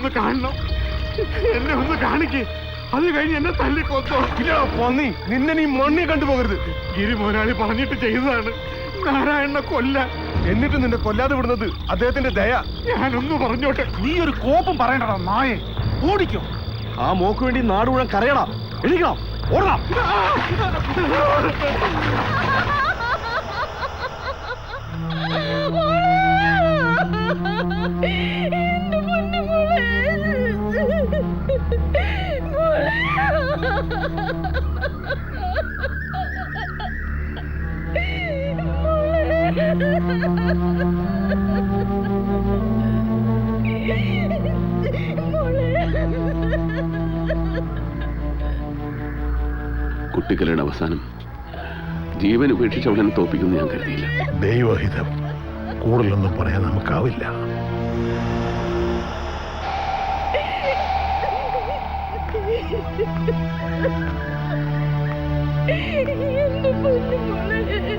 ഒന്ന് കാണണം. എന്നെ ഒന്ന് കാണിക്ക്. അത് കഴിഞ്ഞ് എന്നെ തല്ലിക്കൊത്തോ ഇല്ല പന്നി. നിന്നെ നീ മണ്ണി കണ്ടുപോകരുത്. ഗിരി മോനാളി പറഞ്ഞിട്ട് ചെയ്തതാണ്. നാരായണനെ കൊല്ല. എന്നിട്ട് നിന്നെ കൊല്ലാതെ വിടുന്നത് അദ്ദേഹത്തിന്റെ ദയ. ഞാനൊന്ന് പറഞ്ഞോട്ടെ. നീ ഒരു കോപ്പം പറയണ്ടടാ നായെ. ഓടിക്കോ. ആ മോക്ക് വേണ്ടി നാട് മുഴുവൻ കരയടാ എഴുതിക്കണം ഓടണം. കുട്ടികളുടെ അവസാനം ജീവൻ ഉപേക്ഷിച്ച് അവളെ തോപ്പിക്കുന്നു ഞാൻ കരുതിയില്ല. ദൈവഹിതം. കൂടുതലൊന്നും പറയാൻ നമുക്കാവില്ല. എന്റെ പൊന്നു മോളെ.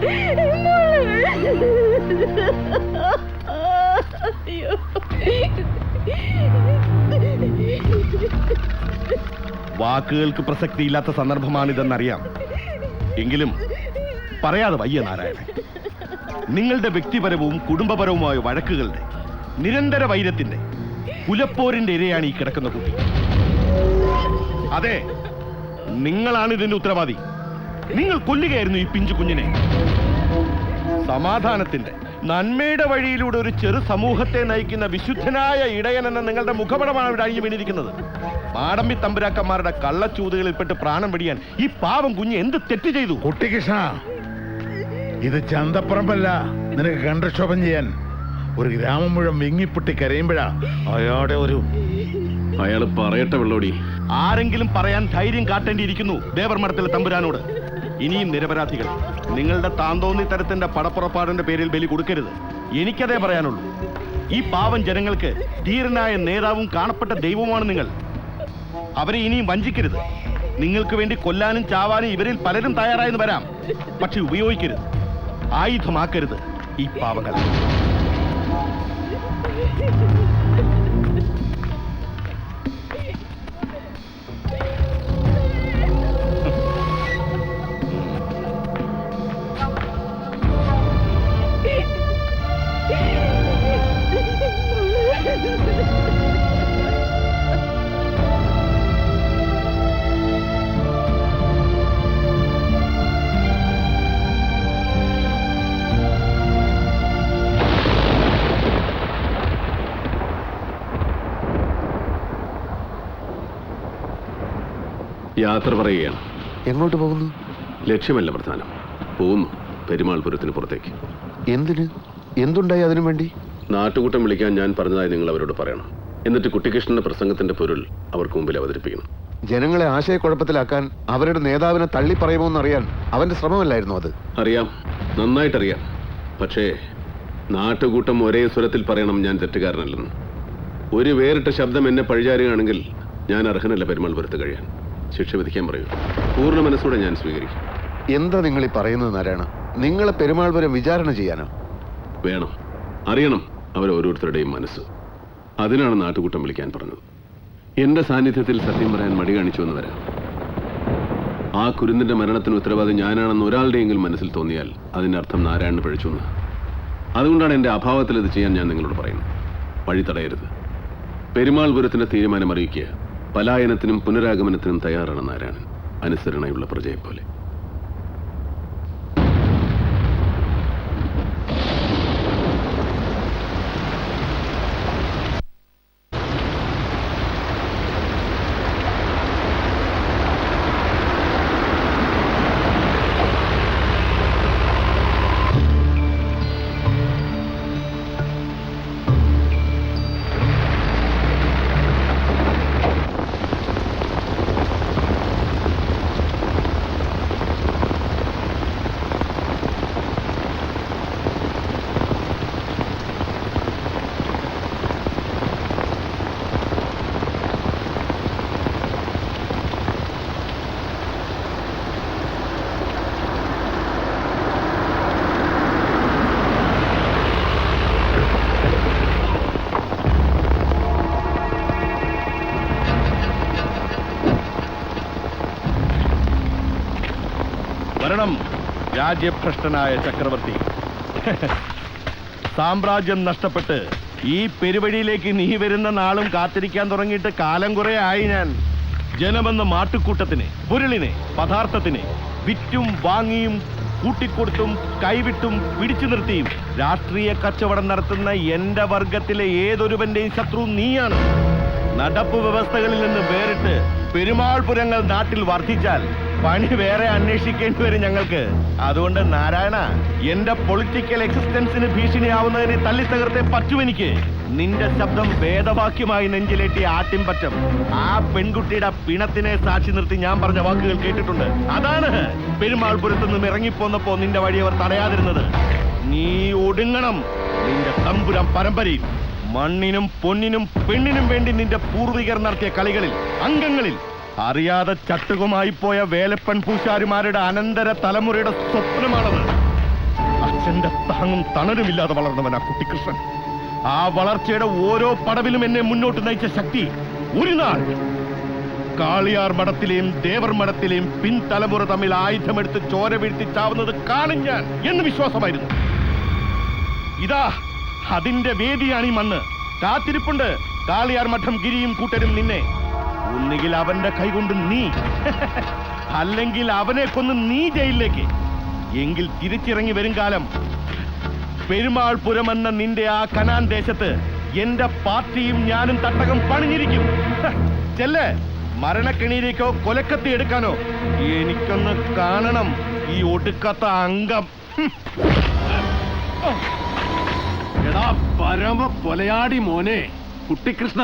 വാക്കുകൾക്ക് പ്രസക്തിയില്ലാത്ത സന്ദർഭമാണിതെന്നറിയാം. എങ്കിലും പറയാതെ വയ്യ നാരായണൻ. നിങ്ങളുടെ വ്യക്തിപരവും കുടുംബപരവുമായ വഴക്കുകളുടെ നിരന്തര വൈരത്തിന്റെ പുലപ്പോരിന്റെ ഇരയാണ് ഈ കിടക്കുന്ന കുട്ടി. അതെ നിങ്ങളാണ് ഇതിന്റെ ഉത്തരവാദി. നിങ്ങൾ കൊല്ലുകയായിരുന്നു ഈ പിഞ്ചു കുഞ്ഞിനെ. സമാധാനത്തിന്റെ നന്മയുടെ വഴിയിലൂടെ ഒരു ചെറു സമൂഹത്തെ നയിക്കുന്ന വിശുദ്ധനായ ഇടയൻ എന്ന നിങ്ങളുടെ മുഖപടമാണ് ഇവിടെ അഴിഞ്ഞു വീണിരിക്കുന്നത്. മാടമ്പി തമ്പുരാക്കന്മാരുടെ കള്ളച്ചൂതുകളിൽപ്പെട്ട് പ്രാണം പിടിയാൻ ഈ പാവം കുഞ്ഞ് എന്ത് തെറ്റ് ചെയ്തു? കുട്ടികൃഷ്ണ ഇത് ചന്തപ്പറമ്പല്ല. നിനക്ക് കണ്ടക്ഷോഭം ചെയ്യാൻ ഒരു ഗ്രാമം മുഴുവൻ വിങ്ങിപ്പൊട്ടി കരയുമ്പോഴാ അയാളുടെ ഒരു അയാൾ പറയട്ടെ വെള്ളോടി. ആരെങ്കിലും പറയാൻ ധൈര്യം കാട്ടേണ്ടിയിരിക്കുന്നു ദേവർമഠത്തിലെ തമ്പുരാനോട്. ഇനിയും നിരപരാധികൾ. നിങ്ങളുടെ താന്തോന്നി തരത്തിന്റെ പടപ്പുറപ്പാടിന്റെ പേരിൽ ബലി കൊടുക്കരുത്. എനിക്കതേ പറയാനുള്ളൂ. ഈ പാവം ജനങ്ങൾക്ക് ധീരനായ നേതാവും കാണപ്പെട്ട ദൈവവുമാണ് നിങ്ങൾ. അവരെ ഇനിയും വഞ്ചിക്കരുത്. നിങ്ങൾക്ക് വേണ്ടി കൊല്ലാനും ചാവാനും ഇവരിൽ പലരും തയ്യാറായെന്ന് വരാം. പക്ഷെ ഉപയോഗിക്കരുത്. ആയുധമാക്കരുത് ഈ പാവങ്ങൾ യാത്ര പറയുകയാണ്. എങ്ങോട്ട് പോകുന്നു? ലക്ഷ്യമല്ല പ്രധാനം. പോകുന്നു പെരുമാൾപുരത്തിന് പുറത്തേക്ക്. എന്തിന്? എന്തുണ്ടായി അതിനു വേണ്ടി? നാട്ടുകൂട്ടം വിളിക്കാൻ ഞാൻ പറഞ്ഞതായി നിങ്ങൾ അവരോട് പറയണം. എന്നിട്ട് കുട്ടികൃഷ്ണന്റെ പ്രസംഗത്തിന്റെ പൊരുൾ അവർക്ക് മുമ്പിൽ അവതരിപ്പിക്കണം. ജനങ്ങളെ ആശയക്കുഴപ്പത്തിലാക്കാൻ അവരുടെ നേതാവിനെ തള്ളി പറയുമോന്നറിയാൻ അവന്റെ ശ്രമമല്ലായിരുന്നു അത്? അറിയാം. നന്നായിട്ടറിയാം. പക്ഷേ നാട്ടുകൂട്ടം ഒരേ സ്വരത്തിൽ പറയണം ഞാൻ തെറ്റുകാരനല്ലെന്ന്. ഒരു വേറിട്ട ശബ്ദം എന്നെ പഴിചാരുകയാണെങ്കിൽ ഞാൻ അർഹനല്ല പെരുമാൾപുരത്ത് കഴിയാൻ. ശിക്ഷ വിധിക്കാൻ പറയൂ. പൂർണ മനസ്സോടെ ഞാൻ സ്വീകരിക്കും. എന്താ നിങ്ങൾ ഈ പറയുന്നത് നാരായണ? നിങ്ങളെ പെരുമാൾ വരെ വിചാരണ ചെയ്യാനോ? വേണം. അറിയണം അവരോരോരുത്തരുടെയും മനസ്സ്. അതിനാണ് നാട്ടുകൂട്ടം വിളിക്കാൻ പറഞ്ഞത്. എന്റെ സാന്നിധ്യത്തിൽ സത്യം പറയാൻ മടി കാണിച്ചു എന്ന് വരാം. ആ കുരുന്നിന്റെ മരണത്തിന് ഉത്തരവാദി ഞാനാണെന്ന് ഒരാളുടെയെങ്കിലും മനസ്സിൽ തോന്നിയാൽ അതിന്റെ അർത്ഥം നാരായണൻ പഴിച്ചു എന്ന്. അതുകൊണ്ടാണ് എന്റെ അഭാവത്തിൽ ഇത് ചെയ്യാൻ ഞാൻ നിങ്ങളോട് പറയുന്നത്. വഴി തടയരുത്. പെരുമാൾപുരത്തിന്റെ തീരുമാനം അറിയിക്കുക. പലായനത്തിനും പുനരാഗമനത്തിനും തയ്യാറാണ് നാരായണൻ അനുസരണയുള്ള പ്രജയെപ്പോലെ. രാജ്യഭ്രഷ്ടനായ ചക്രവർത്തി. സാമ്രാജ്യം നഷ്ടപ്പെട്ട് ഈ പെരുവഴിയിലേക്ക് നീ വരുന്ന നാളും കാത്തിരിക്കാൻ തുടങ്ങിയിട്ട് കാലം കുറെ ആയി ഞാൻ. ജനമെന്ന മാട്ടുക്കൂട്ടത്തിന് പൊരുളിനെ പദാർത്ഥത്തിന് വിറ്റും വാങ്ങിയും കൂട്ടിക്കൊടുത്തും കൈവിട്ടും പിടിച്ചു നിർത്തിയും രാഷ്ട്രീയ കച്ചവടം നടത്തുന്ന എന്റെ വർഗത്തിലെ ഏതൊരുവന്റെയും ശത്രു നീയാണ്. നടപ്പ് വ്യവസ്ഥകളിൽ നിന്ന് വേറിട്ട് പെരുമാൾപുരങ്ങൾ നാട്ടിൽ വർദ്ധിച്ചാൽ പണി വേറെ അന്വേഷിക്കേണ്ടി വരും ഞങ്ങൾക്ക്. അതുകൊണ്ട് നാരായണ എന്റെ പൊളിറ്റിക്കൽ എക്സിസ്റ്റൻസിന് ഭീഷണിയാവുന്നതിനെ തള്ളി തകർത്തേ പറ്റുമെനിക്ക് നിന്റെ ശബ്ദം വേദവാക്യമായി നെഞ്ചിലേറ്റി ആട്ടിൻപറ്റം. ആ പെൺകുട്ടിയുടെ പിണത്തിനെ സാക്ഷി നിർത്തി ഞാൻ പറഞ്ഞ വാക്കുകൾ കേട്ടിട്ടുണ്ട്. അതാണ് പെരുമാൾപുരത്ത് നിന്നും ഇറങ്ങിപ്പോന്നപ്പോ നിന്റെ വഴി അവർ തടയാതിരുന്നത്. നീ ഒടുങ്ങണം. നിന്റെ തമ്പുരം പരമ്പരയും മണ്ണിനും പൊന്നിനും പെണ്ണിനും വേണ്ടി നിന്റെ പൂർവികർ നടത്തിയ കളികളിൽ അംഗങ്ങളിൽ അറിയാതെ ചട്ടുകുമായി പോയ വേലപ്പൻ പൂശാരിമാരുടെ അനന്തര തലമുറയുടെ സ്വപ്നമാണത്. അച്ഛന്റെ താങ്ങും തണലുമില്ലാതെ വളർന്നവനാ കുട്ടിക്കൃഷ്ണൻ ആ വളർച്ചയുടെ ഓരോ പടവിലും എന്നെ മുന്നോട്ട് നയിച്ച ശക്തി ഒരു നാൾ കാളിയാർ മഠത്തിലെയും ദേവർ മഠത്തിലെയും പിൻതലമുറ തമ്മിൽ ആയുധമെടുത്ത് ചോര വീഴ്ത്തി ചാവുന്നത് കാണും ഞാൻ എന്ന് വിശ്വാസമായിരുന്നു. ഇതാ അതിന്റെ വേദിയാണ് ഈ മണ്ണ് കാത്തിരിപ്പുണ്ട്. കാളിയാർ മഠം ഗിരിയും കൂട്ടരും നിന്നെ. ഒന്നുകിൽ അവന്റെ കൈകൊണ്ട് നീ. അല്ലെങ്കിൽ അവനെ കൊന്ന് നീ ജയിലിലേക്ക്. എങ്കിൽ തിരിച്ചിറങ്ങി വരും കാലം. പെരുമാൾപുരം എന്ന നിന്റെ ആ കനാൻ ദേശത്ത് എന്റെ പാർട്ടിയും ഞാനും തട്ടകം പണിഞ്ഞിരിക്കും. ചെല്ലേ? മരണക്കിണിയിലേക്കോ കൊലക്കത്തി എടുക്കാനോ? എനിക്കൊന്ന് കാണണം ഈ ഒടുക്കത്ത അംഗം. എടാ പരമ കൊലയാടി മോനെ. കുട്ടിക്കൃഷ്ണ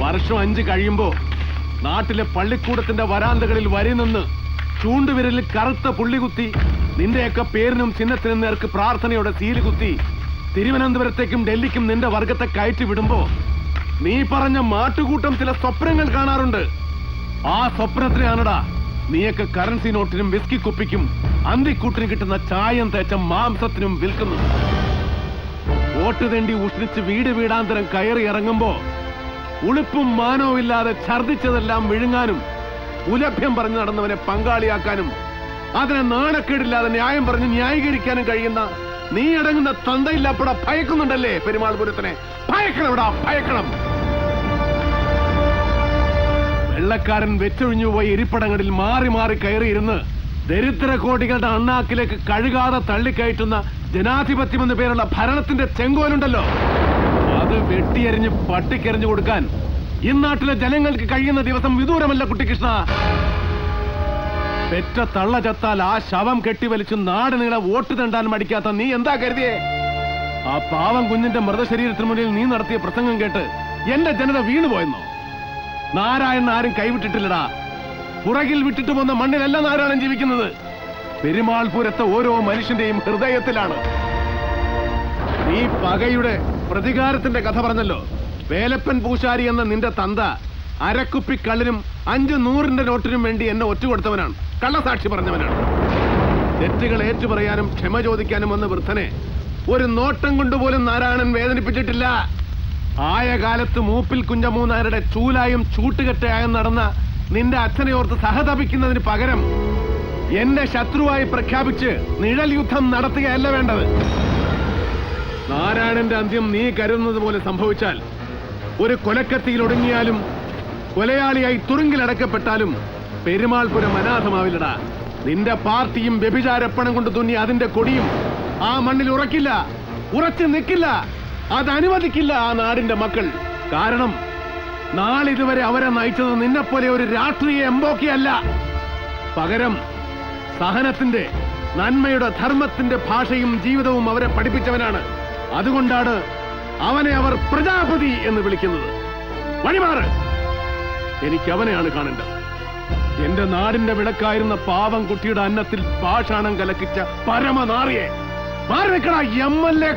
വർഷം അഞ്ച് കഴിയുമ്പോ നാട്ടിലെ പള്ളിക്കൂടത്തിന്റെ വരാന്തകളിൽ വരി നിന്ന് ചൂണ്ടുവിരലിൽ കറുത്ത പുള്ളി കുത്തി നിന്റെയൊക്കെ പേരിനും ചിഹ്നത്തിനും നേർക്ക് പ്രാർത്ഥനയോടെ സീൽ കുത്തി തിരുവനന്തപുരത്തേക്കും ഡൽഹിക്കും നിന്റെ വർഗത്തെ കയറ്റി വിടുമ്പോ നീ പറഞ്ഞ മാട്ടുകൂട്ടം ചില സ്വപ്നങ്ങൾ കാണാറുണ്ട്. ആ സ്വപ്നത്തിനാണടാ നീയൊക്കെ കറൻസി നോട്ടിനും വിസ്കി കുപ്പിക്കും അന്തിക്കൂട്ടിന് കിട്ടുന്ന ചായം തേച്ച മാംസത്തിനും വിൽക്കുന്നത്. വോട്ട് തേണ്ടി ഉഷ്ണിച്ച് വീട് വീടാന്തരം കയറി ഇറങ്ങുമ്പോ ഉളുപ്പും മാനവും ഇല്ലാതെ ഛർദിച്ചതെല്ലാം വിഴുങ്ങാനും ഉലഭ്യം പറഞ്ഞു നടന്നവനെ പങ്കാളിയാക്കാനും അതിനെ നാണക്കേടില്ലാതെ ന്യായം പറഞ്ഞ് ന്യായീകരിക്കാനും കഴിയുന്ന നീ അടങ്ങുന്ന തന്തയില്ലാപ്പട ഭയക്കുന്നുണ്ടല്ലേ ഭയക്കണം ഭയക്കണവിടാ ഭയക്കണം. വെള്ളക്കാരൻ വെച്ചൊഴിഞ്ഞു പോയ ഇരിപ്പടങ്ങളിൽ മാറി മാറി കയറിയിരുന്ന് ദരിദ്ര കോടികളുടെ അണ്ണാക്കിലേക്ക് കഴുകാതെ തള്ളിക്കയറ്റുന്ന ജനാധിപത്യം എന്ന പേരുള്ള ഭരണത്തിന്റെ ചെങ്കോലുണ്ടല്ലോ. അത് വെട്ടിയെറിഞ്ഞ് പട്ടിക്കെറിഞ്ഞു കൊടുക്കാൻ ഇന്നാട്ടിലെ ജനങ്ങൾക്ക് കഴിയുന്ന ദിവസം വിദൂരമല്ല കുട്ടിക്കൃഷ്ണ പെറ്റ തള്ള ചത്താൽ ആ ശവം കെട്ടിവലിച്ച് നാട് നീളെ വോട്ട് തണ്ടാൻ മടിക്കാത്ത നീ എന്താ കരുതിയേ? ആ പാവം കുഞ്ഞിന്റെ മൃതശരീരത്തിന് മുന്നിൽ നീ നടത്തിയ പ്രസംഗം കേട്ട് എന്റെ ജനത വീണുപോയെന്നോ നാരായണൻ ആരും കൈവിട്ടിട്ടില്ലടാ. പുറകിൽ വിട്ടിട്ട് പോന്ന മണ്ണിലല്ല നാരായണൻ ജീവിക്കുന്നത്. പെരുമാൾപുരത്തെ ഓരോ മനുഷ്യന്റെയും ഹൃദയത്തിലാണ്. നീ പകയുടെ പ്രതികാരത്തിന്റെ കഥ പറഞ്ഞല്ലോ. വേലപ്പൻ പൂശാരി എന്ന നിന്റെ തന്ത അരക്കുപ്പി കള്ളിനും അഞ്ച് നൂറിന്റെ നോട്ടിനും വേണ്ടി എന്നെ ഒറ്റ ഒറ്റുകൊടുത്തവനാണ്. കള്ളസാക്ഷി പറഞ്ഞവനാണ്. തെറ്റുകൾ ഏറ്റുപറയാനും ക്ഷമ ചോദിക്കാനും വന്ന വൃദ്ധനെ ഒരു നോട്ടം കൊണ്ടുപോലും നാരായണൻ വേദനിപ്പിച്ചിട്ടില്ല. ആയ കാലത്ത് മൂപ്പിൽ കുഞ്ചമൂന്നാരുടെ ചൂലായും ചൂട്ടുകെട്ടയായും നടന്ന നിന്റെ അച്ഛനെ ഓർത്ത് സഹതപിക്കുന്നതിന് പകരം എന്നെ ശത്രുവായി പ്രഖ്യാപിച്ച് നിഴൽ യുദ്ധം നടത്തുകയല്ല വേണ്ടത്. നാരായണന്റെ അന്ത്യം നീ കരുതുന്നത് പോലെ സംഭവിച്ചാൽ ഒരു കൊലക്കത്തിയിൽ ഒടുങ്ങിയാലും കൊലയാളിയായി തുറുങ്കിലടക്കപ്പെട്ടാലും പെരുമാൾപുരം അനാഥമാവില്ലടാ. നിന്റെ പാർട്ടിയും വ്യഭിചാരപ്പണം കൊണ്ട് തുന്നി അതിന്റെ കൊടിയും ആ മണ്ണിൽ ഉറക്കില്ല ഉറച്ചു നിൽക്കില്ല അത് അനുവദിക്കില്ല ആ നാടിന്റെ മക്കൾ. കാരണം നാളിതുവരെ അവരെ നയിച്ചത് നിന്നെപ്പോലെ ഒരു രാഷ്ട്രീയ എംബോക്കിയല്ല. പകരം സഹനത്തിന്റെ നന്മയുടെ ധർമ്മത്തിന്റെ ഭാഷയും ജീവിതവും അവരെ പഠിപ്പിച്ചവനാണ്. അതുകൊണ്ടാണ് അവനെ അവർ പ്രജാപതി എന്ന് വിളിക്കുന്നത്. വഴിമാറ്! എനിക്ക് അവനെയാണ് കാണേണ്ടത്. എന്റെ നാടിന്റെ വിളക്കായിരുന്ന പാവം കുട്ടിയുടെ അന്നത്തിൽ പാഷാണം കലക്കിച്ച പരമനാറിയെ മാറി നിൽക്കണ എം എൽ എ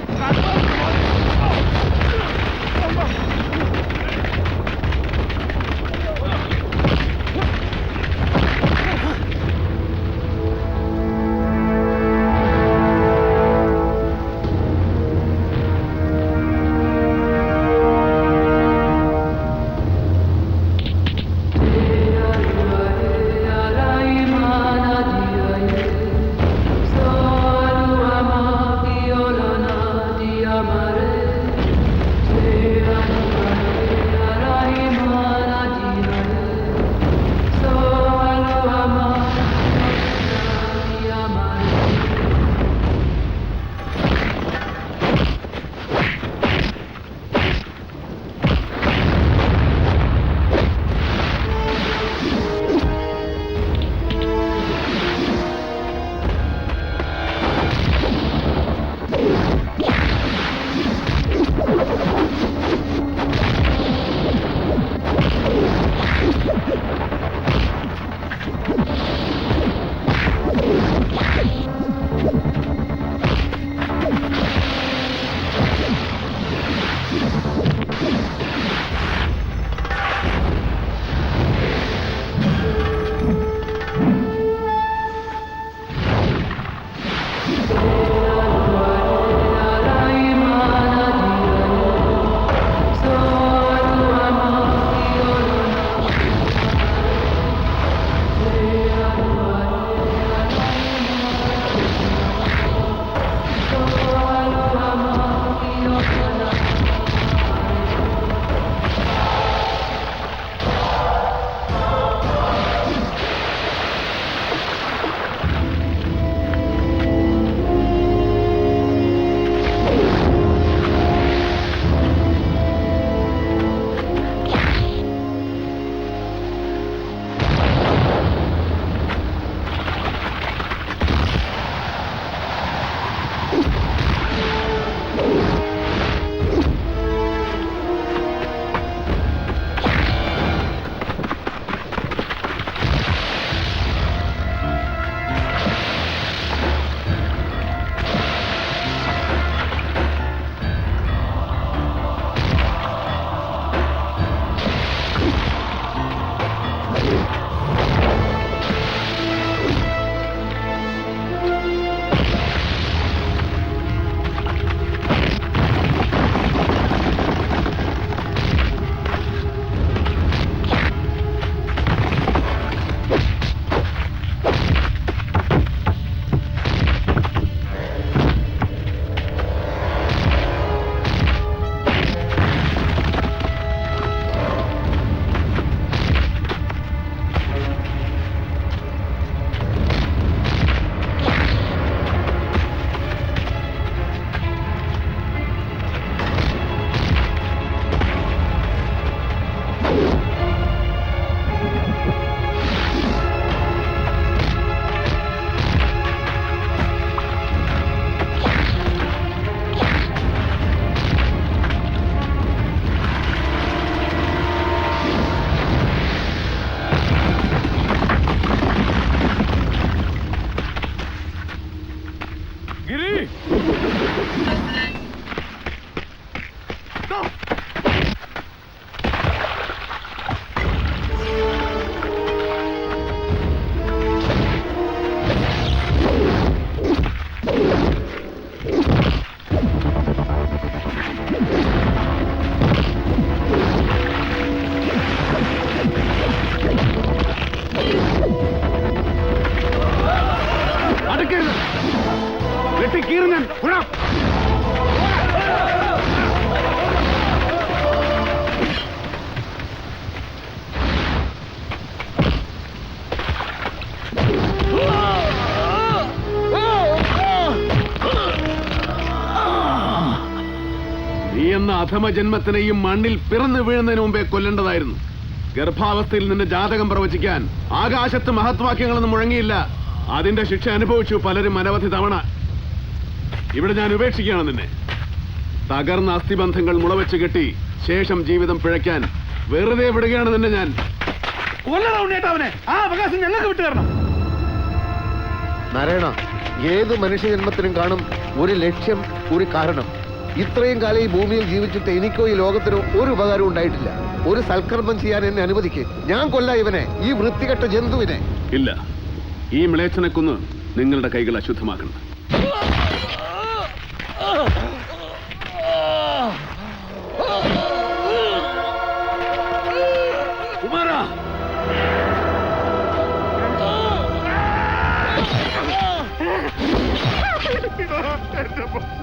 അധമ ജന്മത്തിനെയും മണ്ണിൽ പിറന്നു വീഴുന്നതിന് മുമ്പേ കൊല്ലേണ്ടതായിരുന്നു. ഗർഭാവസ്ഥയിൽ നിന്ന് ജാതകം പ്രവചിക്കാൻ ആകാശത്ത് മഹത്വാക്യങ്ങളൊന്നും മുഴങ്ങിയില്ല. അതിന്റെ ശിക്ഷ അനുഭവിച്ചു പലരും അനവധി തവണ. ഇവിടെ ഞാൻ ഉപേക്ഷിക്കുകയാണ് നിന്നെ. തകർന്ന അസ്ഥിബന്ധങ്ങൾ മുളവെച്ച് കെട്ടി ശേഷം ജീവിതം പിഴയ്ക്കാൻ വെറുതെ വിടുകയാണ് നിന്നെ ഞാൻ. കൊല്ലണ ഉണ്ണേട്ടാ അവനെ? ആ അവകാശം ഞങ്ങൾക്ക് വിട്ടു തരണം. നാരായണ ഏത് മനുഷ്യജന്മത്തിനും കാണും ഒരു ലക്ഷ്യം ഒരു കാരണം. ഇത്രയും കാലം ഈ ഭൂമിയിൽ ജീവിച്ചിട്ട് എനിക്കോ ഈ ലോകത്തിനോ ഒരു ഉപകാരം ഉണ്ടായിട്ടില്ല. ഒരു സൽക്കർമ്മം ചെയ്യാൻ എന്നെ അനുവദിക്കേ. ഞാൻ കൊല്ല ഇവനെ ഈ വൃത്തികെട്ട ജന്തുവിനെ. ഇല്ല. ഈ മിളേച്ചനെ കൊന്ന് നിങ്ങളുടെ കൈകൾ അശുദ്ധമാക്കണം. കുമാരാ! എന്റെ.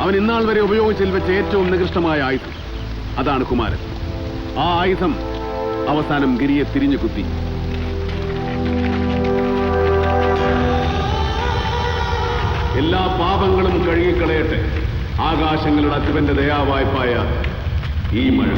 അവൻ ഇന്നാൾ വരെ ഉപയോഗിച്ചതിൽ വെച്ച് ഏറ്റവും നികൃഷ്ടമായ ആയുധം. അതാണ് കുമാരൻ. ആ ആയുധം അവസാനം ഗിരിയെ തിരിഞ്ഞു കുത്തി. എല്ലാ പാപങ്ങളും കഴുകിക്കളയട്ടെ. ആകാശങ്ങളുടെ അച്ഛന്റെ ദയാവായ്പായ ഈ മഴ.